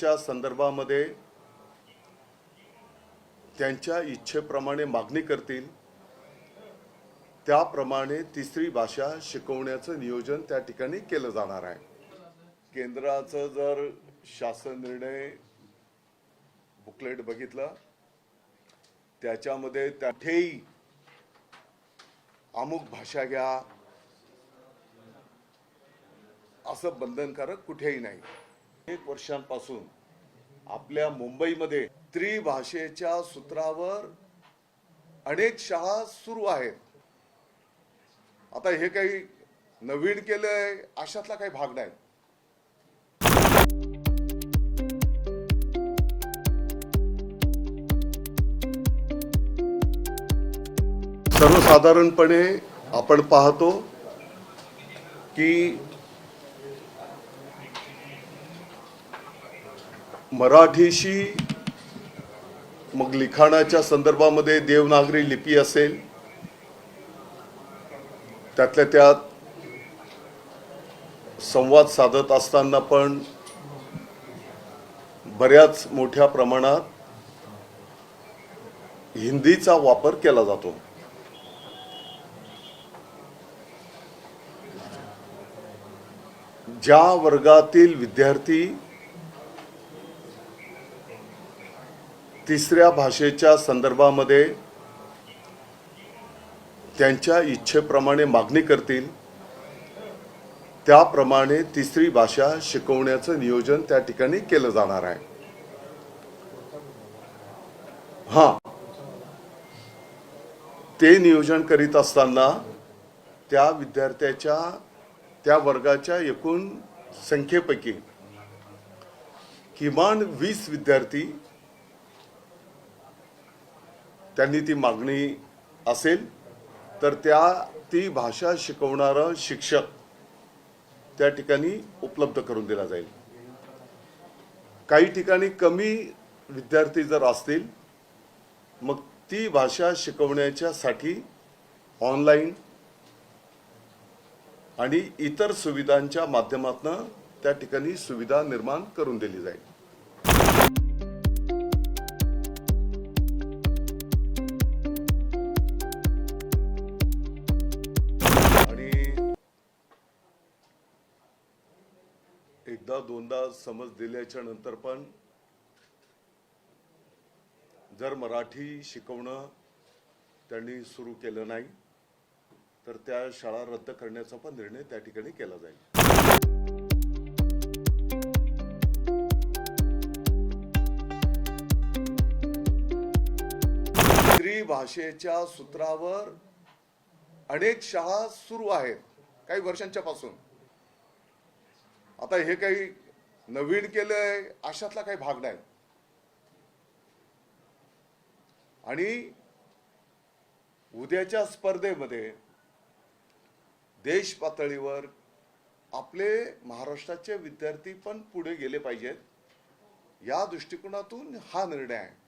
भाषेच्या संदर्भामध्ये त्यांच्या इच्छेप्रमाणे मागणी करतील. त्याप्रमाणे तिसरी भाषा शिकवण्याचं नियोजन त्या ठिकाणी केलं जाणार आहे. केंद्राचं जर शासन निर्णय बुकलेट बघितलं त्याच्यामध्ये त्याठेही अमुक भाषा घ्या असं बंधनकारक कुठेही नाही. अनेक वर्षांपासून आपल्या मुंबईमध्ये त्रिभाषेच्या सूत्रावर अनेक शाळा सुरू आहेत. आता हे काही नवीन केलंय अशातला काही भाग नाही. सर्वसाधारणपणे आपण पाहतो की मराठीशी मग लिखाणाच्या संदर्भामध्ये देवनागरी लिपी असेल त्यातल्या त्यात संवाद साधत असताना पण बऱ्याच मोठ्या प्रमाणात हिंदीचा वापर केला जातो. ज्या वर्गातील विद्यार्थी तिसऱ्या भाषेच्या संदर्भामध्ये त्यांच्या इच्छेप्रमाणे मागणी करतील. त्याप्रमाणे तिसरी भाषा शिकवण्याचं नियोजन त्या ठिकाणी केलं जाणार आहे. हा. ते नियोजन करीत असताना त्या विद्यार्थ्याच्या त्या वर्गाच्या एकूण संख्येपैकी किमान वीस विद्यार्थी त्यांनी ती मागणी असेल तर त्या ती भाषा शिकवणारं शिक्षक त्या ठिकाणी उपलब्ध करून दिला जाईल. काही ठिकाणी कमी विद्यार्थी जर असतील मग ती भाषा शिकवण्याच्यासाठी ऑनलाईन आणि इतर सुविधांच्या माध्यमातून त्या ठिकाणी सुविधा निर्माण करून दिली जाईल. एकदा दोनदा समज दिल्याच्या नंतर पण जर मराठी शिकवणं त्यांनी सुरू केलं नाही तर त्या शाळा रद्द करण्याचा पण निर्णय त्या ठिकाणी केला जाईल. त्रिभाषेच्या सूत्रावर अनेक शाळा सुरू आहेत काही वर्षांच्या पासून. आता हे काही नवीन केलंय अशातला काही भाग नाही. आणि उद्याच्या स्पर्धेमध्ये देश पातळीवर आपले महाराष्ट्राचे विद्यार्थी पण पुढे गेले पाहिजेत. या दृष्टिकोनातून हा निर्णय आहे.